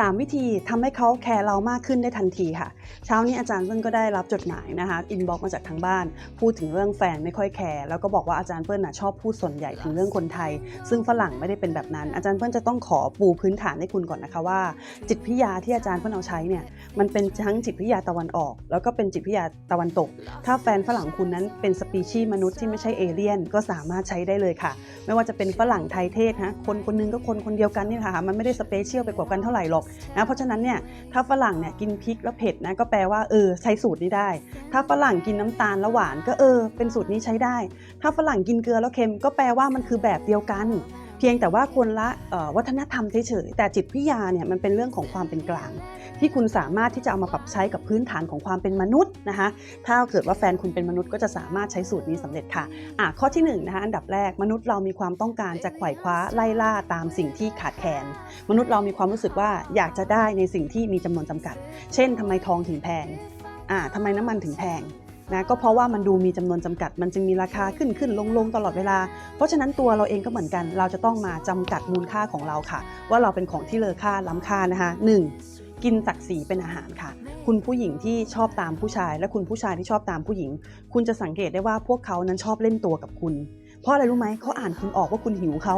3 วิธีทำให้เขาแคร์เรามากขึ้นได้ทันทีค่ะ เช้านี้อาจารย์เปิ้ลก็ได้รับจดหมายนะคะอินบ็อกมาจากทางบ้าน พูดถึงเรื่องแฟนไม่ค่อยแคร์แล้วก็บอกว่าอาจารย์เปิ้ลน่ะชอบพูดส่วนใหญ่ถึงเรื่องคนไทย ซึ่งฝรั่งไม่ได้เป็นแบบนั้น อาจารย์เปิ้ลจะต้องขอปูพื้นฐานให้คุณก่อนนะคะว่า จิตวิยาที่อาจารย์เปิ้ลเอาใช้เนี่ยมันเป็นทั้งจิตวิยาตะวันออก แล้วก็เป็นจิตวิยาตะวันตก ถ้าแฟนฝรั่งคุณนั้นเป็นสปีชีส์มนุษย์ที่ไม่ใช่เอเลี่ยน ก็สามารถใช้ได้เลยค่ะ ไม่ว่าจะเป็นฝรั่งไทยเทศฮะคนคนนึงก็คนคนเดียวกันนี่แหละค่ะมันไม่ได้สเปเชียลไปกว่ากันเท่าไหร่หรอกนะเพราะฉะนั้นเนี่ยถ้าฝรั่งเนี่ยกินพริกแล้วเผ็ดนะก็แปลว่าเออใช้สูตรนี้ได้ ถ้าฝรั่งกินน้ำตาลแล้วหวานก็เออ เป็นสูตรนี้ใช้ได้ ถ้าฝรั่งกินเกลือแล้วเค็มก็แปลว่ามันคือแบบเดียวกัน เพียงแต่ว่าคนละวัฒนธรรมเฉยๆแต่จิตวิทยาเนี่ยมันเป็นเรื่องของความเป็นกลาง ที่คุณสามารถที่จะเอามาปรับใช้กับพื้นฐานของความเป็นมนุษย์นะคะถ้าเกิดว่าแฟนคุณเป็นมนุษย์ก็จะสามารถใช้สูตรนี้สำเร็จค่ะอะข้อที่หนึ่งนะคะอันดับแรกมนุษย์เรามีความต้องการจะไขว่คว้าไล่ล่าตามสิ่งที่ขาดแคลนมนุษย์เรามีความรู้สึกว่าอยากจะได้ในสิ่งที่มีจำนวนจำกัด เช่นทำไมทองถึงแพงอ่าทำไมน้ำมันถึงแพง นะก็เพราะว่ามันดูมีจำนวนจำกัด มันจึงมีราคาขึ้นขึ้นลงลงตลอดเวลา เพราะฉะนั้นตัวเราเองก็เหมือนกัน เราจะต้องมาจำกัดมูลค่าของเราค่ะ ว่าเราเป็นของที่เลอค่าล้ำค่านะคะหนึ่งกินศักดิ์ศรีเป็นอาหารค่ะ คุณผู้หญิงที่ชอบตามผู้ชาย และคุณผู้ชายที่ชอบตามผู้หญิง คุณจะสังเกตได้ว่าพวกเขานั้นชอบเล่นตัวกับคุณ เพราะอะไรรู้ไหมเขาอ่านคุณออกว่าคุณหิวเขา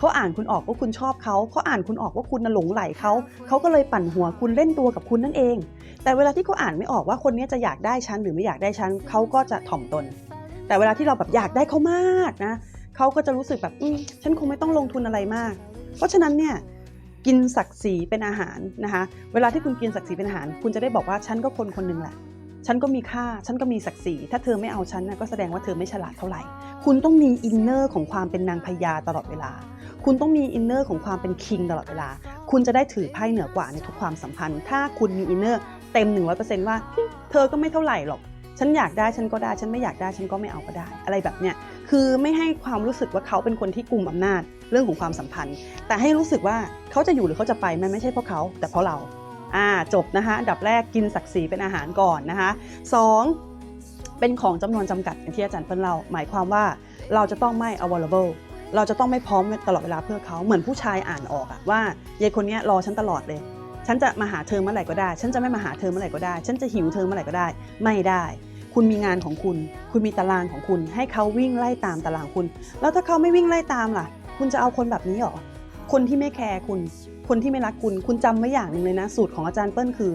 เขาอ่านคุณออกว่าคุณชอบเขาเขาอ่านคุณออกว่าคุณน่ะหลงไหลเขาเขาก็เลยปั่นหัวคุณเล่นตัวกับคุณนั่นเอง แต่เวลาที่เขาอ่านไม่ออกว่าคนนี้จะอยากได้ฉันหรือไม่อยากได้ฉันเขาก็จะถ่อมตน แต่เวลาที่เราแบบอยากได้เขามากนะเขาก็จะรู้สึกแบบอืมฉันคงไม่ต้องลงทุนอะไรมาก เพราะฉะนั้นเนี่ยกินศักดิ์ศรีเป็นอาหารนะคะ เวลาที่คุณกินศักดิ์ศรีเป็นอาหาร คุณจะได้บอกว่าฉันก็คนคนหนึ่งแหละฉันก็มีค่า ฉันก็มีศักดิ์ศรี ถ้าเธอไม่เอาฉันนะก็แสดงว่าเธอไม่ฉลาดเท่าไหร่ คุณต้องมีอินเนอร์ของความเป็นนางพญาตลอดเวลา คุณต้องมีอินเนอร์ของความเป็นคิงตลอดเวลา คุณจะได้ถือไพ่เหนือกว่าในทุกความสัมพันธ์ ถ้าคุณมีอินเนอร์เต็ม 100%ว่า เธอก็ไม่เท่าไหร่หรอก ฉันอยากได้ฉันก็ได้ ฉันไม่อยากได้ฉันก็ไม่เอาก็ได้ อะไรแบบเนี้ย คือไม่ให้ความรู้สึกว่าเขาเป็นคนที่กลุ่มอำนาจเรื่องของความสัมพันธ์ แต่ให้รู้สึกว่าเขาจะอยู่หรือเขาจะไปมันไม่ใช่เพราะเขาแต่เพราะเรา อ่า จบนะคะอันดับแรกกินศักดิ์ศรีเป็นอาหารก่อนนะคะสองเป็นของจำนวนจำกัดอย่างที่อาจารย์เปิ้ลเล่าหมายความว่าเราจะต้องไม่ available เราจะต้องไม่พร้อมตลอดเวลาเพื่อเขาเหมือนผู้ชายอ่านออกอะว่ายายคนนี้รอฉันตลอดเลย ฉันจะมาหาเธอเมื่อไหร่ก็ได้ ฉันจะไม่มาหาเธอเมื่อไหร่ก็ได้ ฉันจะหิวเธอเมื่อไหร่ก็ได้ ไม่ได้ คุณมีงานของคุณ คุณมีตารางของคุณ ให้เขาวิ่งไล่ตามตารางคุณ แล้วถ้าเขาไม่วิ่งไล่ตามล่ะ คุณจะเอาคนแบบนี้หรอคนที่ไม่แคร์คุณ คนที่ไม่รักคุณ คุณจำไว้อย่างหนึ่งเลยนะ สูตรของอาจารย์เปิ้ลคือ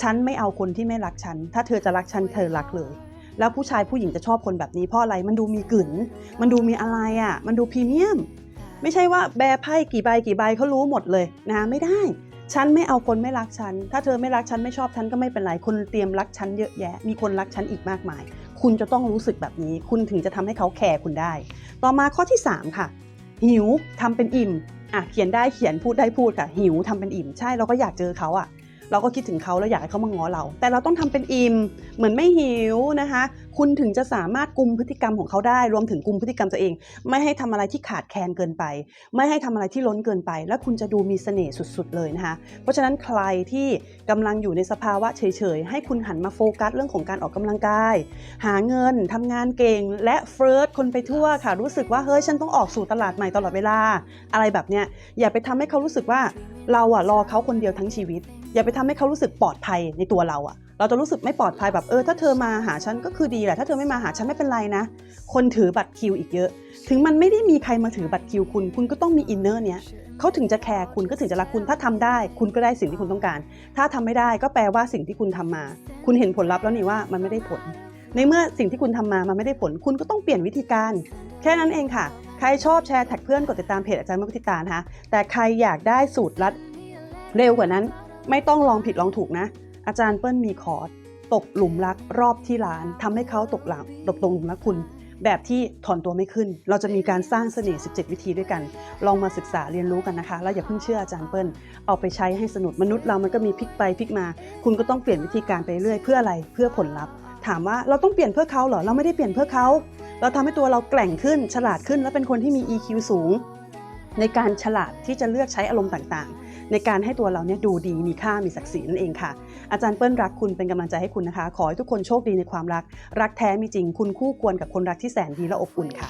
ฉันไม่เอาคนที่ไม่รักฉัน ถ้าเธอจะรักฉันเธอรักเลย แล้วผู้ชายผู้หญิงจะชอบคนแบบนี้เพราะอะไรมันดูมีกลิ่นมันดูมีอะไรอะ มันดูพรีเมียม ไม่ใช่ว่าแบรไพ่กี่ใบกี่ใบเขารู้หมดเลยนะไม่ได้ฉันไม่เอาคนไม่รักฉัน ถ้าเธอไม่รักฉันไม่ชอบฉันก็ไม่เป็นไรคนเตรียมรักฉันเยอะแยะ มีคนรักฉันอีกมากมาย คุณจะต้องรู้สึกแบบนี้ คุณถึงจะทำให้เขาแคร์คุณได้ ต่อมาข้อที่ 3 ค่ะ หิวทำเป็นอิ่ม อะเขียนได้เขียนพูดได้พูดค่ะ หิวทำเป็นอิ่ม ใช่เราก็อยากเจอเขาอะ เราก็คิดถึงเขาแล้วอยากให้เขามาง้อเรา แต่เราต้องทำเป็นอิ่มเหมือนไม่หิวนะคะ คุณถึงจะสามารถกุมพฤติกรรมของเขาได้ รวมถึงกุมพฤติกรรมตัวเอง ไม่ให้ทำอะไรที่ขาดแคลนเกินไป ไม่ให้ทำอะไรที่ล้นเกินไป แล้วคุณจะดูมีเสน่ห์สุดๆเลยนะคะเพราะฉะนั้นใครที่กำลังอยู่ในสภาวะเฉยๆให้คุณหันมาโฟกัสเรื่องของการออกกำลังกาย หาเงินทำงานเก่งและเฟิร์สคนไปทั่วค่ะ รู้สึกว่าเฮ้ยฉันต้องออกสู่ตลาดใหม่ตลอดเวลา อะไรแบบเนี้ยอย่าไปทำให้เขารู้สึกว่าเราอะรอเขาคนเดียวทั้งชีวิต อย่าไปทำให้เขารู้สึกปลอดภัยในตัวเราอะเราจะรู้สึกไม่ปลอดภัยแบบเออ ถ้าเธอมาหาฉันก็คือดีแหละถ้าเธอไม่มาหาฉันไม่เป็นไรนะ คนถือบัตรคิวอีกเยอะ ถึงมันไม่ได้มีใครมาถือบัตรคิวคุณ คุณก็ต้องมีอินเนอร์เนี้ยเขาถึงจะแคร์คุณก็ถึงจะรักคุณถ้าทำได้ คุณก็ได้สิ่งที่คุณต้องการ ถ้าทำไม่ได้ก็แปลว่าสิ่งที่คุณทำมา คุณเห็นผลลัพธ์แล้วนี่ว่ามันไม่ได้ผล ในเมื่อสิ่งที่คุณทำมามันไม่ได้ผล คุณก็ต้องเปลี่ยนวิธีการ แค่นั้นเองค่ะ ใครชอบแชร์แท็กเพื่อนกดติดตามเพจอาจารย์มพิตานะคะแต่ใครอยากได้สูตรลัดเร็วกว่านั้น ไม่ต้องลองผิดลองถูกนะ อาจารย์เปิ้ลมีคอร์สตกหลุมรักรอบที่ร้านทำให้เขาตกหลังตกตรงหลุมรักคุณ แบบที่ถอนตัวไม่ขึ้น เราจะมีการสร้างเสน่ห์ 17 วิธีด้วยกัน ลองมาศึกษาเรียนรู้กันนะคะ แล้วอย่าเพิ่งเชื่ออาจารย์เปิ้ล เอาไปใช้ให้สนุกมนุษย์เรามันก็มีพลิกไปพลิกมา คุณก็ต้องเปลี่ยนวิธีการไปเรื่อยเพื่ออะไรเพื่อผลลัพธ์ ถามว่าเราต้องเปลี่ยนเพื่อเขาเหรอเราไม่ได้เปลี่ยนเพื่อเขาเราทำให้ตัวเราแกร่งขึ้นฉลาดขึ้น และเป็นคนที่มี EQ สูง ในการฉลาดที่จะเลือกใช้อารมณ์ต่างๆ ในการให้ตัวเราเนี่ยดูดีมีค่ามีศักดิ์ศรีนั่นเองค่ะ อาจารย์เปิ้ลรักคุณเป็นกำลังใจให้คุณนะคะ ขอให้ทุกคนโชคดีในความรัก รักแท้มีจริงคุณคู่ควรกับคนรักที่แสนดีและอบอุ่นค่ะ